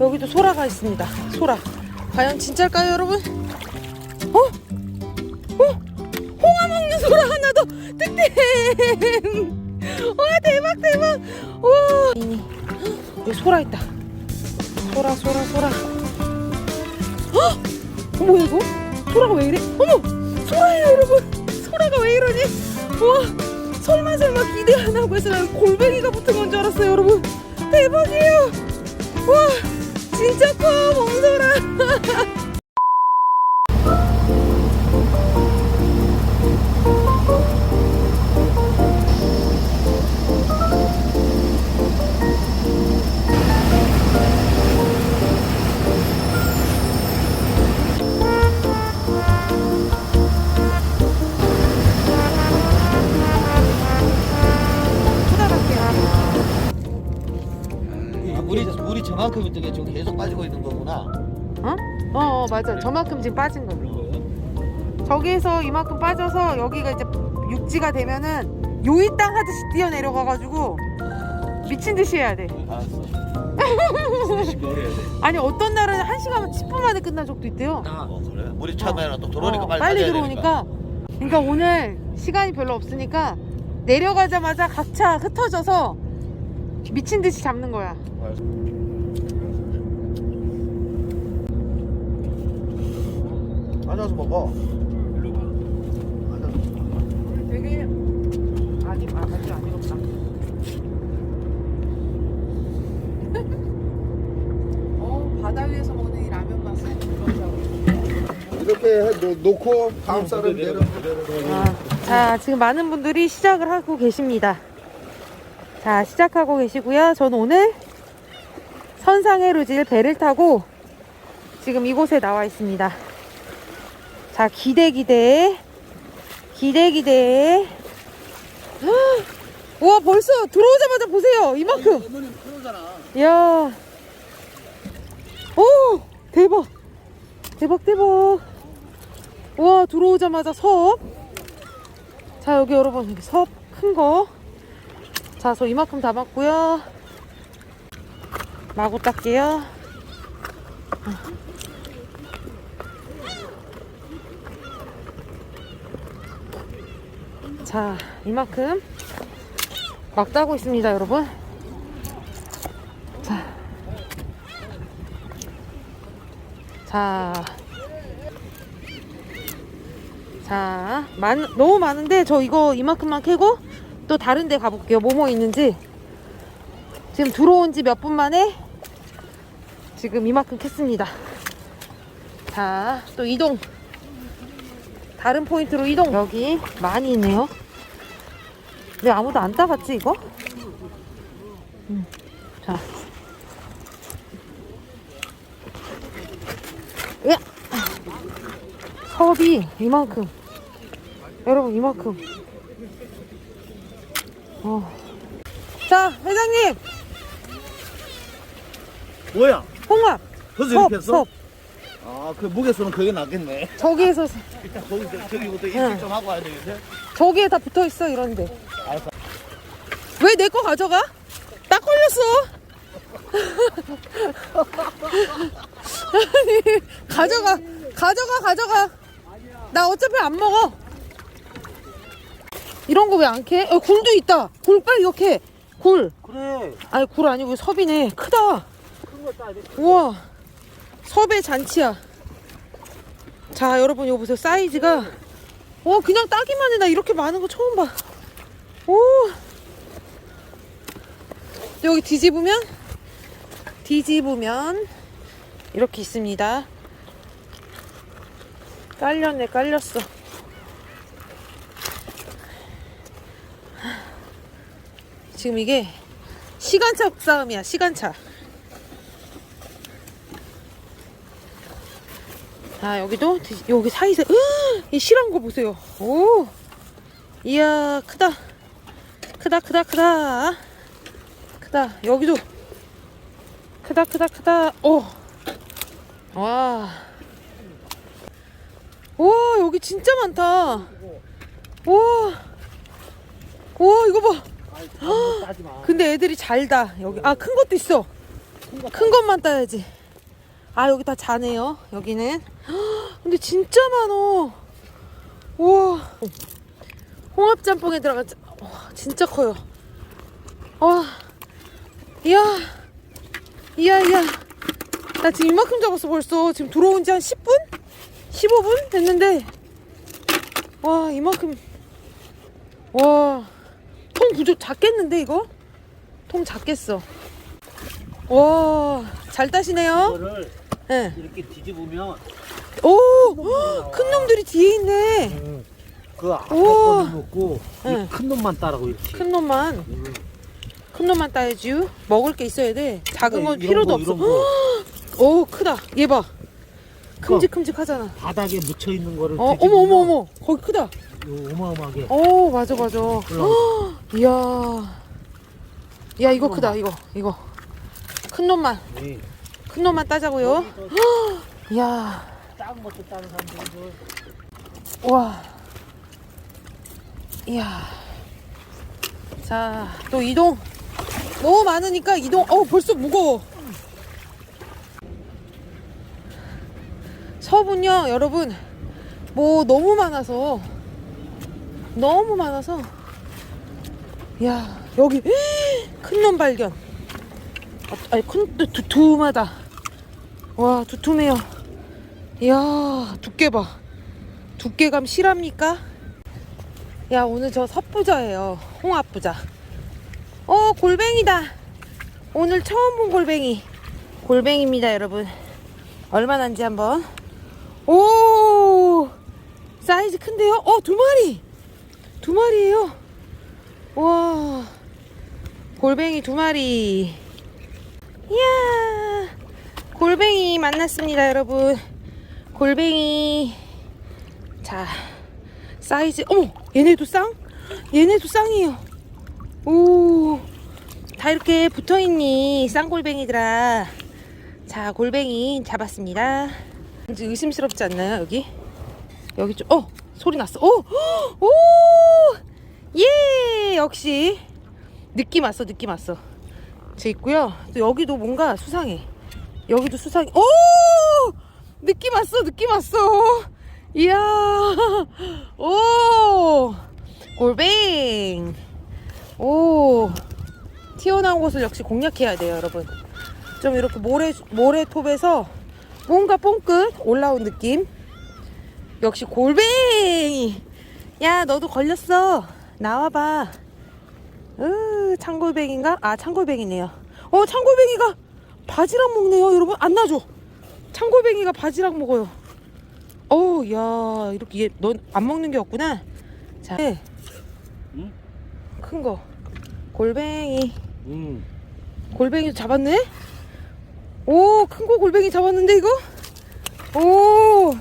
여기도 소라가 있습니다. 소라. 과연 진짜일까요, 여러분? 어? 어? 홍어 먹는 소라 하나 더 득템! 와 대박 대박! 와 여기 소라 있다. 소라 소라 소라. 헉! 어머 이거? 소라가 왜 이래? 어머 소라예요 여러분. 소라가 왜 이러니? 와 설마 설마 기대 안 하고 난 골뱅이가 붙은 건 줄 알았어요 여러분. 대박이에요. 와 진짜 커 멍소라. 맞아. 저만큼 지금 빠진 거. 저기에서 이만큼 빠져서 여기가 이제 육지가 되면은 요이 땅 하듯이 뛰어내려가가지고 미친 듯이 해야 돼. 아니 어떤 날은 한 시간 10분 만에 끝난 적도 있대요. 어, 그래? 물이 차면 또 들어오니까 어, 빨리, 빨리 들어오니까. 그러니까 오늘 시간이 별로 없으니까 내려가자마자 각차 흩어져서 미친 듯이 잡는 거야. 되니까. 앉아서 먹어. 앉아서. 되게 아직 아, 아직 안 익었다. 어 바다 위에서 먹는 이 라면 맛은 이렇게 해 놓- 놓고 다음 쌀은 내려 아, 자 지금 많은 분들이 시작을 하고 계십니다. 자 시작하고 계시고요. 저는 오늘 선상의 루질 배를 타고 지금 이곳에 나와 있습니다. 자 기대 기대 기대 기대. 헉! 우와 벌써 들어오자마자 보세요 이만큼. 어머님 프로잖아. 야. 오! 대박. 대박, 대박. 와, 들어오자마자 섭. 자, 여기 여러분, 여기 섭 큰 거. 자, 저 이만큼 담았고요. 마구 닦게요. 자, 이만큼 막 따고 있습니다, 여러분. 자. 자. 자, 많, 너무 많은데 저 이거 이만큼만 캐고 또 다른 데 가볼게요. 뭐뭐 있는지. 지금 들어온 지 몇 분 만에 지금 이만큼 캤습니다. 자, 또 이동. 다른 포인트로 이동. 여기 많이 있네요. 왜 아무도 안 따갔지, 이거? 음, 자. 야! 섭이 이만큼. 여러분, 이만큼. 어. 자, 회장님! 뭐야? 홍합! 벌써 섭, 이렇게 했어? 섭. 아, 그 무게수는 그게 낫겠네. 저기에서, 일단 거기 저기부터 응. 인식 좀 하고 와야 되겠네. 저기에 다 붙어 있어, 이런데. 왜 내 거 가져가? 딱 걸렸어. 아니, 가져가, 가져가, 가져가. 나 어차피 안 먹어. 이런 거 왜 안 캐? 어, 굴도 있다. 굴 빨리 이거 캐. 굴. 그래. 아니 굴 아니고 섭이네. 크다. 우와. 섭의 잔치야. 자 여러분 이거 보세요. 사이즈가. 와 그냥 따기만 해. 나 이렇게 많은 거 처음 봐. 오. 여기 뒤집으면 뒤집으면 이렇게 있습니다. 깔렸네 깔렸어. 지금 이게 시간차 싸움이야 시간차. 자 여기도 뒤- 여기 사이사이 으, 이 실한 거 보세요. 오. 이야 크다. 크다 크다 크다. 크다. 여기도 크다 크다 크다. 오. 와. 와 여기 진짜 많다. 와. 와 이거 봐. 근데 애들이 잘 다. 여기 아 큰 것도 있어. 큰 것만 따야지. 아 여기 다 자네요. 여기는. 헉, 근데 진짜 많어. 우와. 홍합 짬뽕에 들어간 짜- 와, 진짜 커요. 와. 이야. 이야 이야. 나 지금 이만큼 잡았어 벌써. 지금 들어온 지 한 10분? 15분 됐는데. 와 이만큼. 와. 통 부족 작겠는데 이거? 통 작겠어. 와, 잘 따시네요. 이거를 예. 이렇게 뒤집으면 오, 큰 놈들이 뒤에 있네. 그 앞에 우와. 거는 먹고 응. 이큰 놈만 따라고 이렇게. 큰 놈만, 음. 큰 놈만 따야지. 먹을 게 있어야 돼. 작은 건 이런 필요도 거, 없어. 이런 거 오, 크다. 얘 봐. 큼직큼직하잖아. 바닥에 묻혀 있는 거를 어, 어머, 어머, 어머. 거기 크다. 어마어마하게 오, 맞아, 맞아. 올라오죠. 이야. 야, 이거 크다, 이거. 이거. 큰 놈만, 네. 큰 놈만 따자고요. 이야. 작은 것도 따는 사람들도 와. 이야. 자, 또 이동. 너무 많으니까 이동. 어, 벌써 무거워. 서분요, 여러분. 뭐 너무 많아서. 너무 많아서. 야, 여기 큰 놈 발견. 아, 아니, 큰 두- 두툼하다. 와, 두툼해요. 이야, 두께 봐. 두께감 실합니까? 야 오늘 저 섭부자예요 홍합부자 어 골뱅이다. 오늘 처음 본 골뱅이. 골뱅입니다 여러분. 얼마나인지 한번. 오! 사이즈 큰데요? 어 두 마리! 두 마리예요. 와. 골뱅이 두 마리. 이야! 골뱅이 만났습니다 여러분. 골뱅이. 자 사이즈. 어머 얘네도 쌍? 얘네도 쌍이에요 오 다 이렇게 붙어 있니? 쌍골뱅이들아. 자 골뱅이 잡았습니다. 이제 의심스럽지 않나요 여기? 여기 좀 어 소리 났어. 오 오 예! 역시. 느낌 왔어 느낌 왔어. 제 있고요. 또 여기도 뭔가 수상해. 여기도 수상해. 오! 느낌 왔어 느낌 왔어. 이야 오! 골뱅 오 튀어나온 곳을 역시 공략해야 돼요 여러분. 좀 이렇게 모래 모래톱에서 뭔가 뽕끝 올라온 느낌? 역시 골뱅이! 야 너도 걸렸어. 나와봐. 으 창골뱅인가? 아 창골뱅이네요. 어 창골뱅이가 바지락 먹네요 여러분. 안 놔줘. 창골뱅이가 바지락 먹어요. 어우 야 이렇게 넌안 먹는 게 없구나. 자 네. 응? 큰 거. 골뱅이. 음. 골뱅이 잡았네? 오 큰 거 골뱅이 잡았는데 이거? 오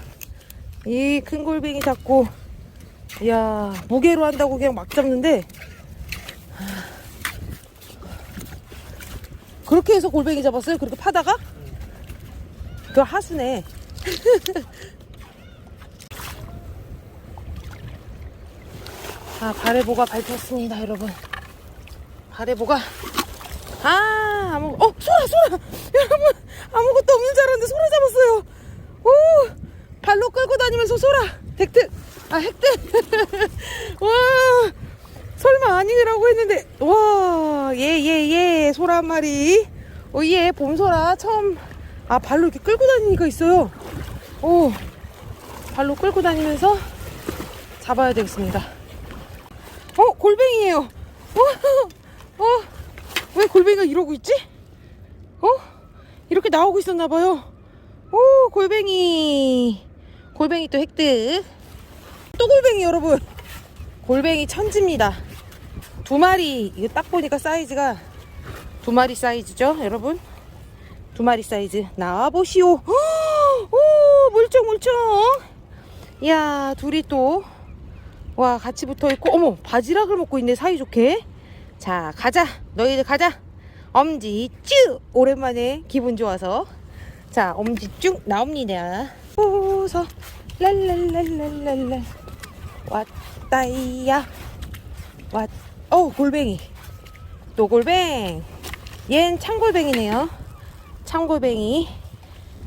이 큰 골뱅이 잡고. 야 무게로 한다고 그냥 막 잡는데? 그렇게 해서 골뱅이 잡았어요? 그렇게 파다가? 그 하수네 아, 발에보가 밟혔습니다, 여러분. 발에보가. 아, 아무, 어, 소라, 소라! 여러분, 아무것도 없는 줄 알았는데 소라 잡았어요. 오! 발로 끌고 다니면서 소라! 획득! 아, 획득! 와! 설마 아니라고 했는데, 와! 예, 예, 예. 소라 한 마리. 오, 예, 봄소라. 처음, 아, 발로 이렇게 끌고 다니니까 있어요. 오! 발로 끌고 다니면서 잡아야 되겠습니다. 어 골뱅이에요. 어, 어, 왜 골뱅이가 이러고 있지? 어, 이렇게 나오고 있었나 봐요. 오 골뱅이, 골뱅이 또 획득. 또 골뱅이 여러분. 골뱅이 천지입니다. 두 마리 이거 딱 보니까 사이즈가 두 마리 사이즈죠, 여러분. 두 마리 사이즈 나와 보시오. 오 물총 물총. 야 둘이 또 와 같이 붙어 있고 어머 바지락을 먹고 있네 사이좋게. 자 가자. 너희들 가자. 엄지 쭉 오랜만에 기분 좋아서. 자 엄지 쭉 나옵니다. 웃어 랄랄랄랄랄랄. 왔다이야. 왔어 골뱅이. 또 골뱅. 얜 창골뱅이네요. 창골뱅이.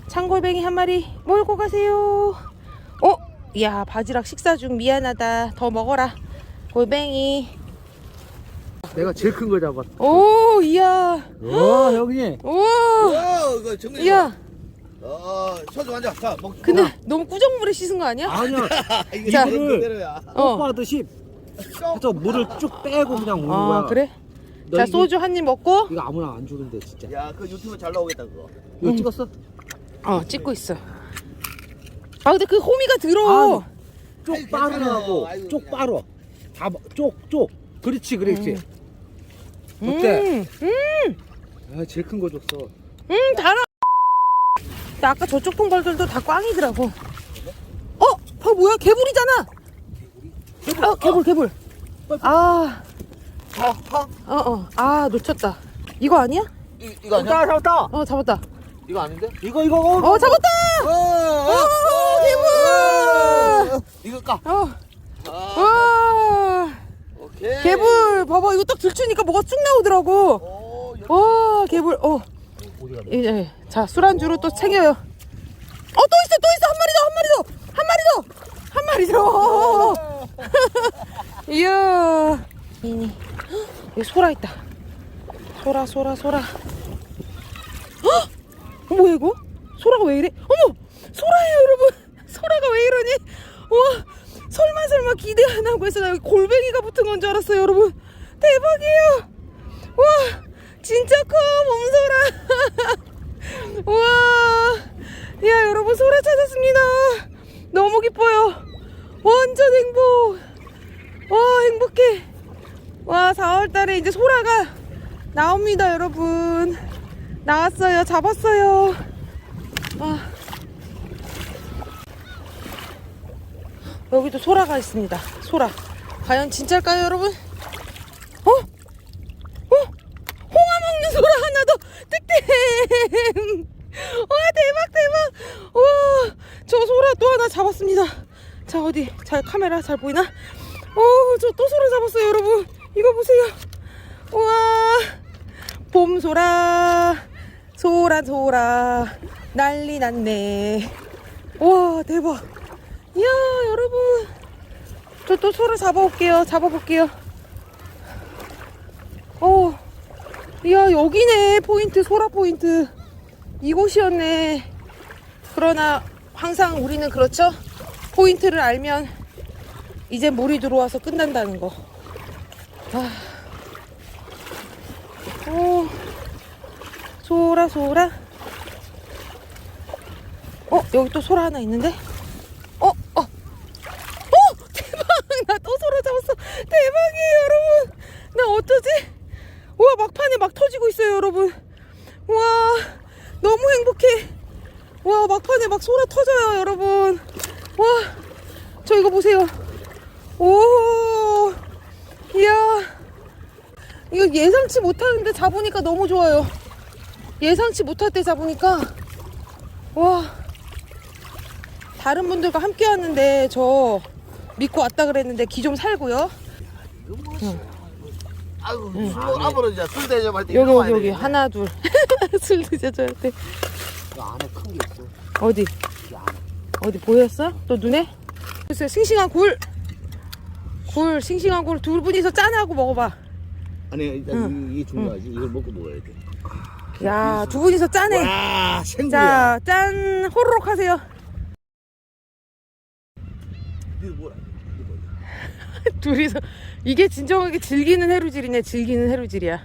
창골뱅이 한 마리 몰고 가세요. 어? 야, 바지락 식사 중 미안하다. 더 먹어라. 골뱅이. 내가 제일 큰 거 잡았어. 오, 이야. 와 형님. 오. 와 이거 정리. 이야. 어 소주 한잔. 자 먹. 근데 너무 꾸정물에 씻은 거 아니야? 아니야. 이거 자. 대로야. 어. 오빠하듯이 해서 물을 쭉 빼고 그냥 오는 거야. 아, 그래? 너 자, 이거- 소주 한 입 먹고 이거 아무나 안 주는데 진짜. 야 그 유튜브 잘 나오겠다 그거. 이거 음. 찍었어? 어, 찍고 있어. 아, 근데 그 호미가 들어. 쪽 아이고, 빠르라고. 괜찮아. 아이고, 쪽 그냥. 빠르. 다 쪽 쪽. 그렇지 그렇지. 음. 어때? 음. 아 제일 큰 거 줬어. 음, 달아. 근데 아까 저쪽 통발들도 다 꽝이더라고. 어, 저 뭐야? 개불이잖아. 어, 개불, 개불. 아, 파 파. 어, 어. 아, 놓쳤다. 이거 아니야? 이 이거 아니야? 잡았다 잡았다. 어, 잡았다. 이거 아닌데? 이거 이거. 어, 어, 잡았다. 어. 오, 개불. 이거 까. 어, 아, 와, 오케이. 개불. 봐봐, 이거 딱 들추니까 뭐가 쭉 나오더라고. 오, 여- 와, 개불. 어. 이제 자 술안주로 또 챙겨요. 어 또 있어 또 있어 한 마리 더 한 마리 더 한 마리 더. 이야. 이니 여기 소라 있다. 소라 소라 소라. 헉! 어, 뭐야 이거? 소라가 왜 이래? 어머 소라예요 여러분. 소라가 왜 이러니? 와 설마 설마 기대 안 하고 있어 나 골뱅이가 붙은 건 줄 알았어요 여러분. 대박이에요. 와 진짜 커 몸소라 와, 야 여러분 소라 찾았습니다. 너무 기뻐요. 완전 행복. 와 행복해. 와 4월달에 이제 소라가 나옵니다 여러분. 나왔어요. 잡았어요. 와. 여기도 소라가 있습니다. 소라. 과연 진짜일까요 여러분? 어? 어? 홍어 먹는 소라 하나 더. 득템 와 대박 대박. 와 저 소라 또 하나 잡았습니다. 자 어디? 잘 카메라 잘 보이나? 어 저 또 소라 잡았어요 여러분. 이거 보세요. 와. 봄소라. 소라 소라. 난리 났네. 와 대박 이야 여러분 저 또 소라 잡아올게요 잡아볼게요 어, 이야 여기네 포인트 소라 포인트 이곳이었네. 그러나 항상 우리는 그렇죠. 포인트를 알면 이제 물이 들어와서 끝난다는 거. 아, 어, 소라 소라. 어 여기 또 소라 하나 있는데. 어 어. 어 대박 나 또 소라 잡았어 대박이에요 여러분 나 어쩌지 우와 터지고 있어요 여러분. 와 너무 행복해. 와 막판에 막 소라 터져요 여러분. 와 저 이거 보세요. 오 이야. 이거 예상치 못하는데 잡으니까 너무 좋아요. 예상치 못할 때 잡으니까. 와. 다른 분들과 함께 왔는데 저 믿고 왔다 그랬는데 기 좀 살고요 아이고 술 아버지 술 대접할 때 여기 여기 여기 돼. 하나 둘 술 드셔줘야 돼이 안에 큰 게 있어. 어디 이 안에. 어디 보였어? 또 눈에? 글쎄 싱싱한 굴. 굴 싱싱한 굴 두 분이서 짠하고 먹어봐. 아니 일단 이- 이게 중요하지. 이걸 먹고 먹어야 돼. 야 두 분이서 짠해. 와 생구야. 자 짠 호로록 하세요. 이거 뭐야? 둘이서 이게 진정하게 즐기는 해루질이네. 즐기는 해루질이야.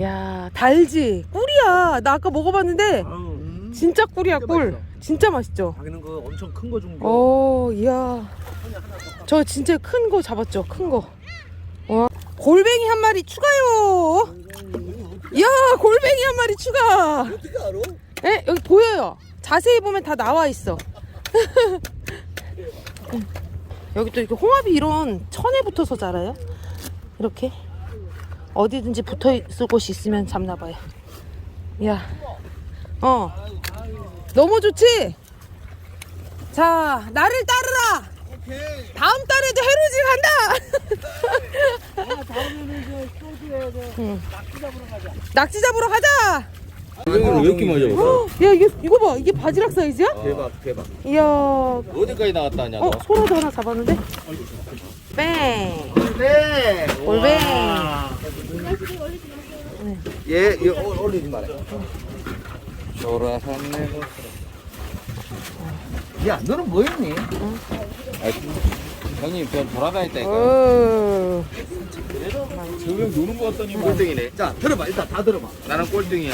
야 달지 꿀이야. 나 아까 먹어봤는데 음. 진짜 꿀이야 진짜 꿀. 맛있어. 진짜 맛있죠. 자기는 그 엄청 큰 거 준 거. 어, 이야. 저 진짜 큰 거 잡았죠, 큰 거. 와, 골뱅이 한 마리 추가요. 이야, 골뱅이 한 마리 추가. 어떻게 알아? 에, 여기 보여요. 자세히 보면 다 나와 있어. 여기 또 이렇게 홍합이 이런 천에 붙어서 자라요. 이렇게. 어디든지 붙어 있을 곳이 있으면 잡나 봐요. 이야. 어. 너무 좋지? 자, 나를 따르라. 다음 달에도 해루질 간다. 응. 낙지 잡으러 가자. 왜 이렇게 많이 헉, 야 이게 이거 봐 이게 바지락 사이즈야? 대박 대박. 이야. 어디까지 나갔다 하냐 어 소라도 하나 잡았는데? 뺑. 네. 올뱅. 얘, 얘 올- 올리지 마라. 소라 산내. 야, 너는 뭐 했니? 형님 저 돌아다녔다니까. 어. 저형 노는 거 같더니 꼴등이네. 자, 들어봐. 일단 다 들어봐. 나는 꼴등이야.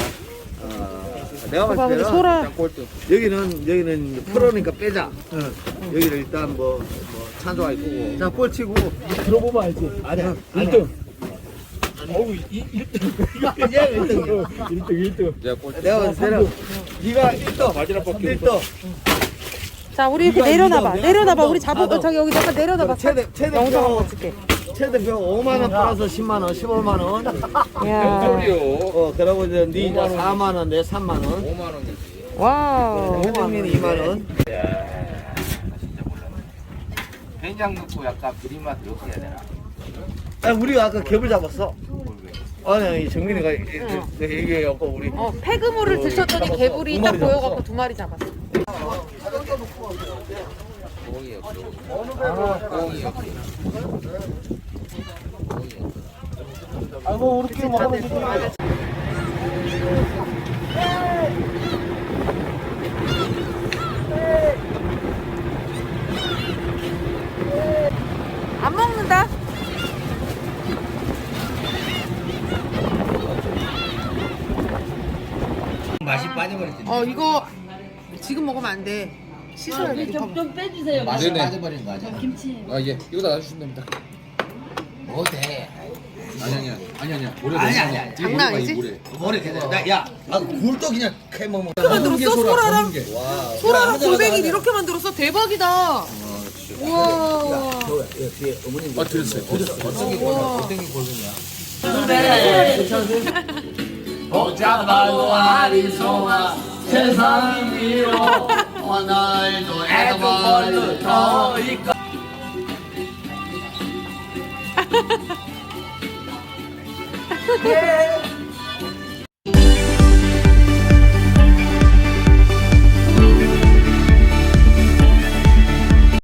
어, 내가 봐봐, 봤을 근데 때는 소라. 일단 꼴등. 여기는 여기는 프로니까 빼자. 여기를 일단 뭐, 뭐 찬조가 있고. 자, 볼 치고 들어보면 알지. 아니야. 1등. 어우, 1등. 얘가 1등이야. 내가 꼴등. 내가 봤을 때는 네가 1등. 바지락밖에 1등. 자 우리 이렇게 내려놔봐. 내려놔봐. 우리 잡아. 어, 저기 여기 잠깐 내려놔봐. 최대 최대 영상 한번 표 찍게. 최대 표 5만 원 플러스 10만 원, 15만 원. 야. 소리요. 어, 그러고 이제 네 이제 4만 원, 내 3만 원. 5만 원이지. 와우. 회장님 2만 원. 된장 넣고 약간 비린맛 이렇게 해야 되나? 아, 우리가 아까 겹을 잡았어. 아니, 아니 정민이가 얘기해갖고 우리 어 폐그물을 드셨더니 잡았어. 개불이 두딱 보여갖고. 두 마리 잡았어. 아이고 우리끼리 먹으면 되지. 안 먹는다. 맛이 빠져버렸지. 어 이거 지금 먹으면 안 돼. 씻어야 돼. 좀, 좀 빼주세요. 맛이 빠져버린 거 아니야? 김치. 아 예, 이거 다 놔주시면 됩니다. 뭐 돼? 아니 아니야, 아니 아니야. 모래 아니 아니야. 장난 아니지? 모래. 모래. 나 야, 아 굴도 그냥 캐 먹어. 이렇게 만들었어 소라랑 와. 소라랑 골뱅이 이렇게 만들었어 대박이다. 우와. 아 들었어요. 들었어. 어떤 게 우와. 어떤 게 골뱅이야? ないと選ばれ